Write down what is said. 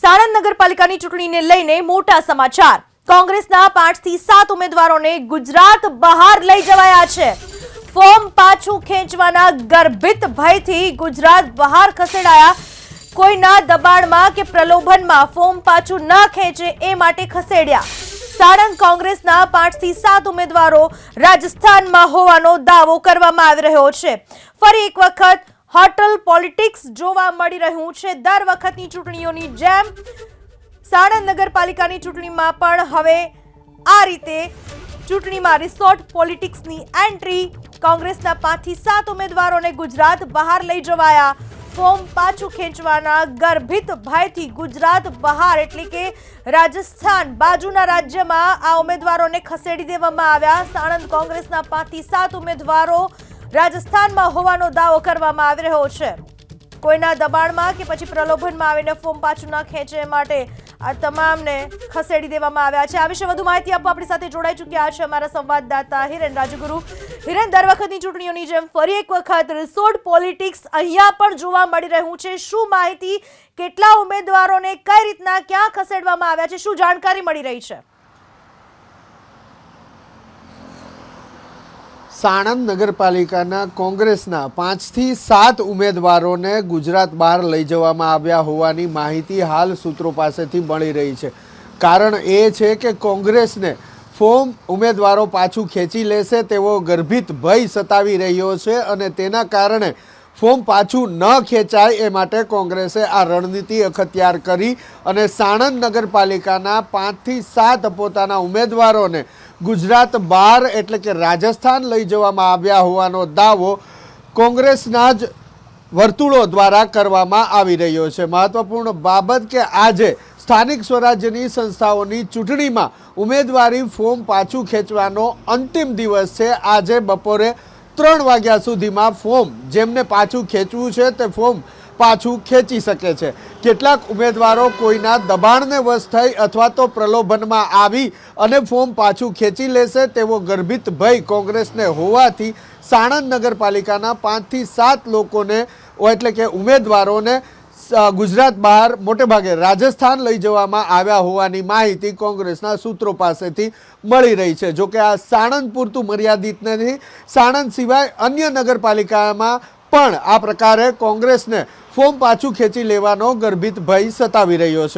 સાણંદ નગરપાલિકાની ચૂંટણીને લઈને મોટા સમાચાર. કોંગ્રેસના પાંચથી સાત ઉમેદવારોને ગુજરાત બહાર લઈ જવાયા છે. ફોર્મ પાછું ખેંચવાના ગર્ભિત ભયથી ગુજરાત બહાર ખસેડાયા. કોઈના દબાણમાં કે પ્રલોભનમાં ફોર્મ પાછું ન ખેંચે એ માટે ખસેડ્યા. સાણંદ કોંગ્રેસના પાંચથી સાત ઉમેદવારો રાજસ્થાનમાં હોવાનો દાવો કરવામાં આવી રહ્યો છે. ફરી એક વખત હોટલ પોલિટિક્સ જોવા મળી રહ્યું છે. દર વખતની ચૂંટણીઓની જેમ સાણંદ નગરપાલિકાની ચૂંટણીમાં પણ હવે આ રીતે ચૂંટણીમાં રિસોર્ટ પોલિટિક્સની એન્ટ્રી, કોંગ્રેસના પાંચથી સાત ઉમેદવારોને ગુજરાત બહાર લઈ જવાયા. ફોર્મ પાછું ખેંચવાના ગર્ભિત ભયથી ગુજરાત બહાર, એટલે કે રાજસ્થાન બાજુના રાજ્યમાં આ ઉમેદવારોને ખસેડી દેવામાં આવ્યા. સાણંદ કોંગ્રેસના પાંચથી સાત ઉમેદવારો રાજસ્થાનમાં હોવાનો દાવો કરવામાં આવી રહ્યો છે. કોઈના દબાણમાં કે પછી પ્રલોભનમાં આવીને ફોર્મ પાછું ના ખેંચે માટે આ તમામને ખસેડી દેવામાં આવ્યા છે. આ વિશે વધુ માહિતી આપવા આપણી સાથે જોડાઈ ચૂક્યા છે અમારા સંવાદદાતા હિરેન રાજગુરુ. હિરેન, દર વખતની ચૂંટણીઓની જેમ ફરી એક વખત રિસોર્ટ પોલિટિક્સ અહીંયા પણ જોવા મળી રહ્યું છે. શું માહિતી, કેટલા ઉમેદવારોને કઈ રીતના ક્યાં ખસેડવામાં આવ્યા છે, શું જાણકારી મળી રહી છે? સાણંદ નગરપાલિકાના કોંગ્રેસના પાંચથી સાત ઉમેદવારોને ગુજરાત બહાર લઈ જવામાં આવ્યા હોવાની માહિતી હાલ સૂત્રો પાસેથી મળી રહી છે. કારણ એ છે કે કોંગ્રેસને ફોર્મ ઉમેદવારો પાછું ખેંચી લેશે તેવો ગર્ભિત ભય સતાવી રહ્યો છે અને તેના કારણે ફોર્મ પાછું ન ખેંચાય એ માટે કોંગ્રેસે આ રણનીતિ અખત્યાર કરી અને સાણંદ નગરપાલિકાના પાંચથી સાત પોતાના ઉમેદવારોને ગુજરાત બહાર એટલે કે રાજસ્થાન લઈ જવામાં આવ્યા હોવાનો દાવો કોંગ્રેસના જ વર્તુળો દ્વારા કરવામાં આવી રહ્યો છે. મહત્વપૂર્ણ બાબત કે આજે સ્થાનિક સ્વરાજ્યની સંસ્થાઓની ચૂંટણીમાં ઉમેદવારી ફોર્મ પાછું ખેંચવાનો અંતિમ દિવસ છે. આજે બપોરે ત્રણ વાગ્યા સુધીમાં ફોર્મ જેમને પાછું ખેંચવું છે તે ફોર્મ પાછું ખેંચી શકે છે. કેટલાક ઉમેદવારો કોઈના દબાણને વશ થઈ અથવા તો પ્રલોભનમાં આવી અને ફોર્મ પાછું ખેંચી લેશે તેવો ગર્ભિત ભય કોંગ્રેસને હોવાથી સાણંદ નગરપાલિકાના પાંચથી સાત લોકોને એટલે કે ઉમેદવારોને ગુજરાત બહાર મોટે ભાગે રાજસ્થાન લઈ જવામાં આવ્યા હોવાની માહિતી કોંગ્રેસના સૂત્રો પાસેથી મળી રહી છે. જો કે આ સાણંદ પૂરતું મર્યાદિત નથી. સાણંદ સિવાય અન્ય નગરપાલિકામાં પણ આ પ્રકારે કોંગ્રેસને ફોર્મ પાછું ખેંચી લેવાનો ગર્ભિત ભય સતાવી રહ્યો છે.